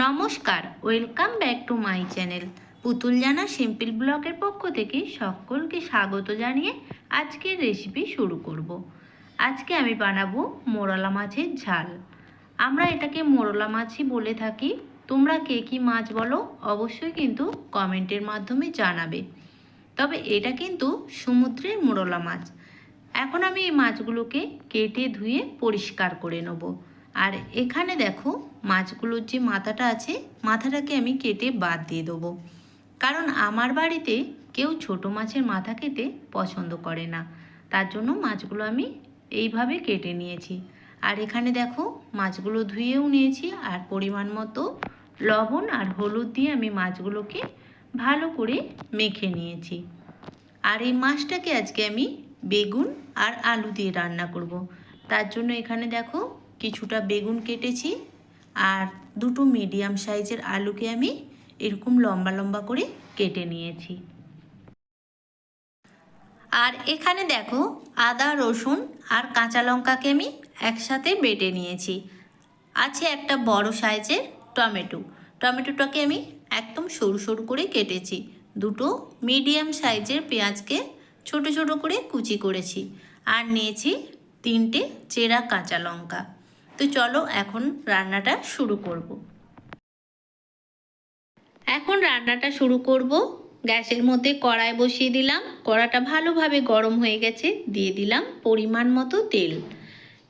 নমস্কার, welcome back to my channel. Putul Jana simple ব্লগের পক্ষ থেকে সকলকে স্বাগত জানিয়ে আজকের রেসিপি শুরু করব। আজকে আমি বানাবো মোরলা মাছের ঝাল। আমরা এটাকে মোরলা মাছই বলে থাকি। তোমরা কে কী মাছ বলো অবশ্যই কিন্তু কমেন্টের মাধ্যমে জানাবে। তবে এটা কিন্তু সমুদ্রের মোরলা মাছ। এখন আমি এই মাছগুলোকে কেটে ধুয়ে পরিষ্কার করে নেব। আর এখানে দেখো মাছগুলোর যে মাথাটা আছে, মাথাটাকে আমি কেটে বাদ দিয়ে দেবো। কারণ আমার বাড়িতে কেউ ছোট মাছের মাথা খেতে পছন্দ করে না। তার জন্য মাছগুলো আমি এইভাবে কেটে নিয়েছি। আর এখানে দেখো মাছগুলো ধুয়েও নিয়েছি আর পরিমাণ মতো লবণ আর হলুদ দিয়ে আমি মাছগুলোকে ভালো করে মেখে নিয়েছি। আর এই মাছটাকে আজকে আমি বেগুন আর আলু দিয়ে রান্না করব। তার জন্য এখানে দেখো কিছুটা বেগুন কেটেছি আর দুটো মিডিয়াম সাইজের আলুকে আমি এরকম লম্বা লম্বা করে কেটে নিয়েছি। আর এখানে দেখো আদা, রসুন আর কাঁচা লঙ্কাকে আমি একসাথে বেটে নিয়েছি। আছে একটা বড় সাইজের টমেটো। টমেটোটাকে আমি একদম সরু সরু করে কেটেছি। দুটো মিডিয়াম সাইজের পেঁয়াজকে ছোট ছোট করে কুচি করেছি। আর নিয়েছি তিনটে চেরা কাঁচা লঙ্কা। তো চলো এখন রান্নাটা শুরু করব। এখন রান্নাটা শুরু করব। গ্যাসের মধ্যে কড়াই বসিয়ে দিলাম। কড়াটা ভালোভাবে গরম হয়ে গেছে, দিয়ে দিলাম পরিমাণ মতো তেল।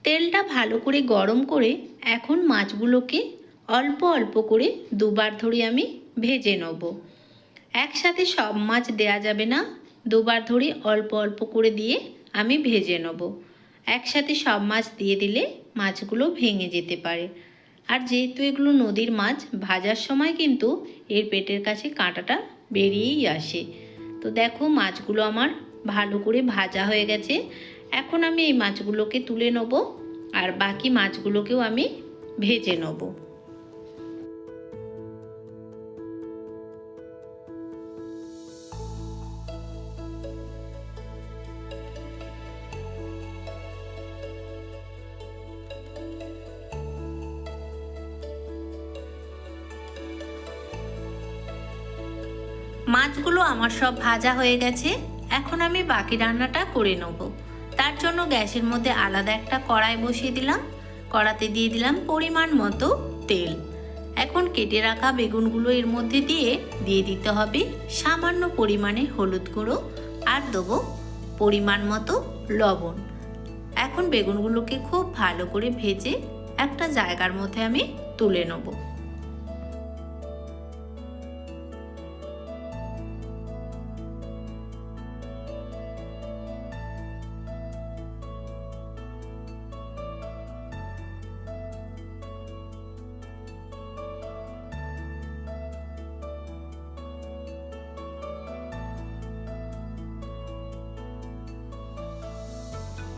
তেলটা ভালো করে গরম করে এখন মাছগুলোকে অল্প অল্প করে দুবার ধরে আমি ভেজে নেব। একসাথে সব মাছ দেয়া যাবে না। দুবার ধরে অল্প অল্প করে দিয়ে আমি ভেজে নেব। একসাথে সব মাছ দিয়ে দিলে মাছগুলো ভেঙে যেতে পারে। আর যেহেতু এগুলো নদীর মাছ, ভাজার সময় কিন্তু এর পেটের কাছে কাঁটাটা বেরিয়েই আসে। তো দেখো মাছগুলো আমার ভালো করে ভাজা হয়ে গেছে। এখন আমি এই মাছগুলোকে তুলে নেব আর বাকি মাছগুলোকেও আমি ভেজে নেব। মাছগুলো আমার সব ভাজা হয়ে গেছে, এখন আমি বাকি রান্নাটা করে নেব। তার জন্য গ্যাসের মধ্যে আলাদা একটা কড়াই বসিয়ে দিলাম, কড়াতে দিয়ে দিলাম পরিমাণ মতো তেল। এখন কেটে রাখা বেগুনগুলো এর মধ্যে দিয়ে দিয়ে দিতে হবে সামান্য পরিমাণে হলুদ গুঁড়ো আর দেবো পরিমাণ মতো লবণ। এখন বেগুনগুলোকে খুব ভালো করে ভেজে একটা জায়গার মধ্যে আমি তুলে নেব।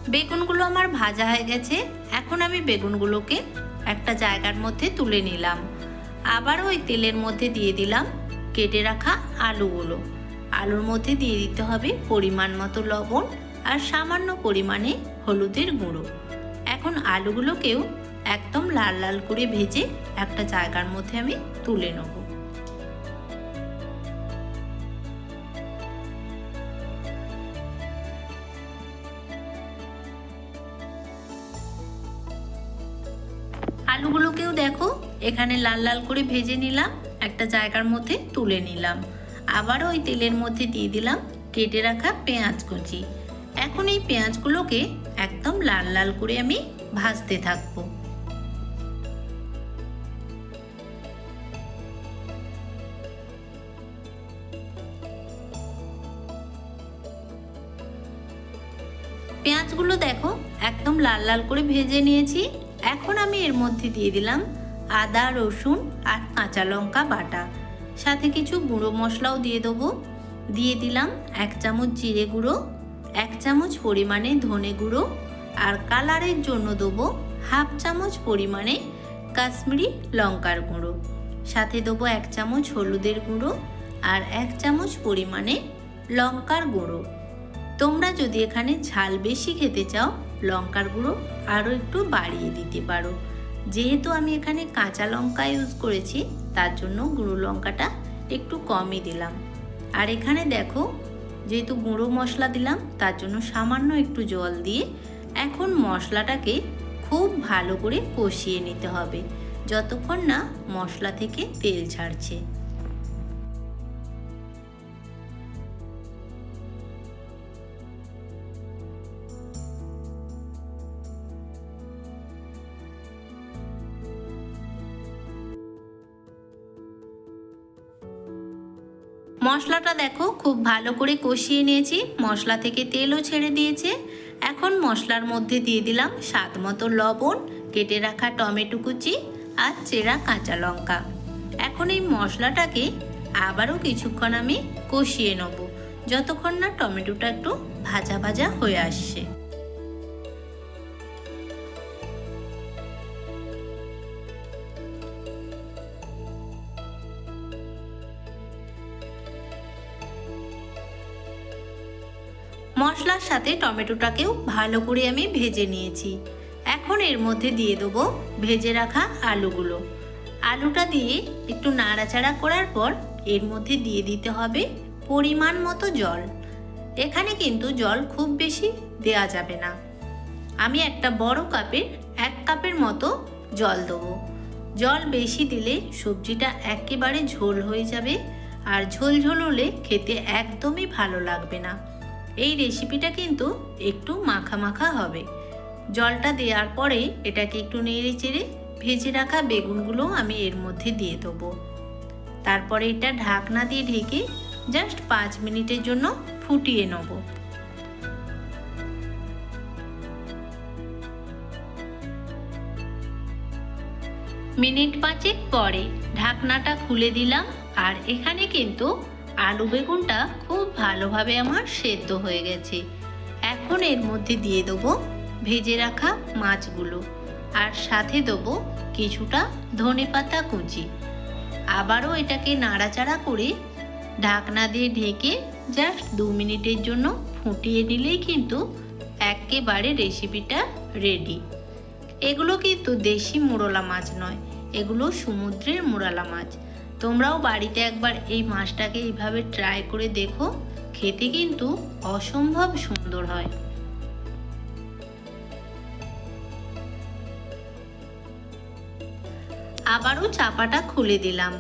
বেগুনগুলো আমার ভাজা হয়ে গেছে। এখন আমি বেগুনগুলোকে একটা জায়গার মধ্যে তুলে নিলাম। আবার ওই তেলের মধ্যে দিয়ে দিলাম কেটে রাখা আলুগুলো। আলুর মধ্যে দিয়ে দিতে হবে পরিমাণ মতো লবণ আর সামান্য পরিমাণে হলুদের গুঁড়ো। এখন আলুগুলোকেও একদম লাল লাল করে ভেজে একটা জায়গার মধ্যে আমি তুলে নেব। আলুগুলোকেও দেখো। এখানে লাল লাল করে ভেজে নিলাম, একটা জায়গার মধ্যে তুলে নিলাম। আবার ওই তেলের মধ্যে দিয়ে দিলাম কেটে রাখা পেঁয়াজ কুচি। এখন এই পেঁয়াজগুলোকে একদম লাল লাল করে আমি ভাজতে থাকব। পেঁয়াজগুলো দেখো, একদম লাল লাল করে ভেজে নিয়েছি। এখন আমি এর মধ্যে দিয়ে দিলাম আদা, রসুন আর কাঁচা লঙ্কা বাটা। সাথে কিছু গুঁড়ো মশলাও দিয়ে দেবো। দিয়ে দিলাম এক চামচ জিরে গুঁড়ো, এক চামচ পরিমাণে ধনে গুঁড়ো আর কালারের জন্য দেবো হাফ চামচ পরিমাণে কাশ্মীরি লঙ্কার গুঁড়ো। সাথে দেবো এক চামচ হলুদের গুঁড়ো আর এক চামচ পরিমাণে লঙ্কার গুঁড়ো। তোমরা যদি এখানে ঝাল বেশি খেতে চাও লঙ্কার গুঁড়ো আরও একটু বাড়িয়ে দিতে পারো। যেহেতু আমি এখানে কাঁচা লঙ্কা ইউজ করেছি, তার জন্য গুঁড়ো লঙ্কাটা একটু কমই দিলাম। আর এখানে দেখো, যেহেতু গুঁড়ো মশলা দিলাম, তার জন্য সামান্য একটু জল দিয়ে এখন মশলাটাকে খুব ভালো করে কষিয়ে নিতে হবে, যতক্ষণ না মশলা থেকে তেল ছাড়ছে। মশলাটা দেখো, খুব ভালো করে কষিয়ে নিয়েছি। মশলা থেকে তেলও ছেড়ে দিয়েছে। এখন মশলার মধ্যে দিয়ে দিলাম স্বাদ মতো লবণ, কেটে রাখা টমেটো কুচি আর চেরা কাঁচা লঙ্কা। এখন এই মশলাটাকে আবারও কিছুক্ষণ আমি কষিয়ে নেব, যতক্ষণ না টমেটোটা একটু ভাজা ভাজা হয়ে আসছে। মশলার সাথে টমেটোটাকেও ভালো করে আমি ভেজে নিয়েছি। এখন এর মধ্যে দিয়ে দেবো ভেজে রাখা আলুগুলো। আলুটা দিয়ে একটু নাড়াচাড়া করার পর এর মধ্যে দিয়ে দিতে হবে পরিমাণ মতো জল। এখানে কিন্তু জল খুব বেশি দেয়া যাবে না। আমি একটা বড় কাপের এক কাপের মতো জল দেবো। জল বেশি দিলে সবজিটা একেবারে ঝোল হয়ে যাবে আর ঝোল ঝোল হলে খেতে একদমই ভালো লাগবে না। এই রেসিপিটা কিন্তু একটু মাখা মাখা হবে। জলটা দেওয়ার পরে এটাকে একটু নেড়ে চেড়ে ভেজে রাখা বেগুনগুলো আমি এর মধ্যে দিয়ে দেবো। তারপরে এটা ঢাকনা দিয়ে ঢেকে জাস্ট পাঁচ মিনিটের জন্য ফুটিয়ে নেব। মিনিট পাঁচেক পরে ঢাকনাটা খুলে দিলাম আর এখানে কিন্তু আলু বেগুনটা খুব ভালোভাবে আমার সেদ্ধ হয়ে গেছে। এখন এর মধ্যে দিয়ে দেবো ভেজে রাখা মাছগুলো আর সাথে দেবো কিছুটা ধনে পাতা কুচি। আবারও এটাকে নাড়াচাড়া করে ঢাকনা দিয়ে ঢেকে জাস্ট দু মিনিটের জন্য ফুটিয়ে নিলেই কিন্তু একেবারে রেসিপিটা রেডি। এগুলো কিন্তু দেশি মোরলা মাছ নয়, এগুলো সমুদ্রের মোরলা মাছ। তোমরাও বাড়িতে একবার এই মাছটাকে এইভাবে ট্রাই করে দেখো, খেতে কিন্তু অসম্ভব সুন্দর হয়। আবারও চাপাটা খুলে দিলাম।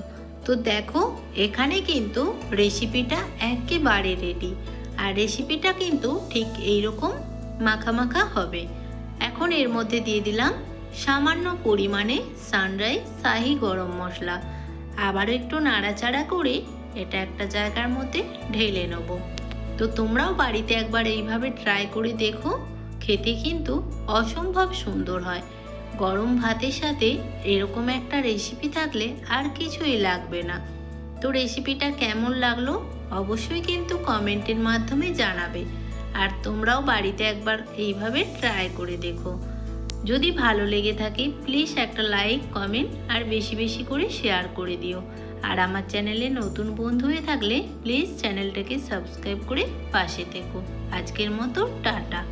তো দেখো, এখানে কিন্তু রেসিপিটা একেবারে রেডি আর রেসিপিটা কিন্তু ঠিক এই রকম মাখা হবে। এখন এর মধ্যে দিয়ে দিলাম সামান্য পরিমাণে সানরাইজ শাহি গরম মশলা। আবারও একটু নাড়াচাড়া করে এটা একটা জায়গার মধ্যে ঢেলে নেব। তো তোমরাও বাড়িতে একবার এইভাবে ট্রাই করে দেখো, খেতে কিন্তু অসম্ভব সুন্দর হয়। গরম ভাতের সাথে এরকম একটা রেসিপি থাকলে আর কিছুই লাগবে না। তো রেসিপিটা কেমন লাগল অবশ্যই কিন্তু কমেন্টের মাধ্যমে জানাবে। আর তোমরাও বাড়িতে একবার এইভাবে ট্রাই করে দেখো। যদি ভালো লেগে থাকে প্লিজ একটা লাইক কমেন্ট আর বেশি বেশি করে শেয়ার করে দিও। আর আমার চ্যানেলে নতুন বন্ধু হয়ে থাকলে প্লিজ চ্যানেলটাকে সাবস্ক্রাইব করে পাশে থেকো। আজকের মতো, টাটা।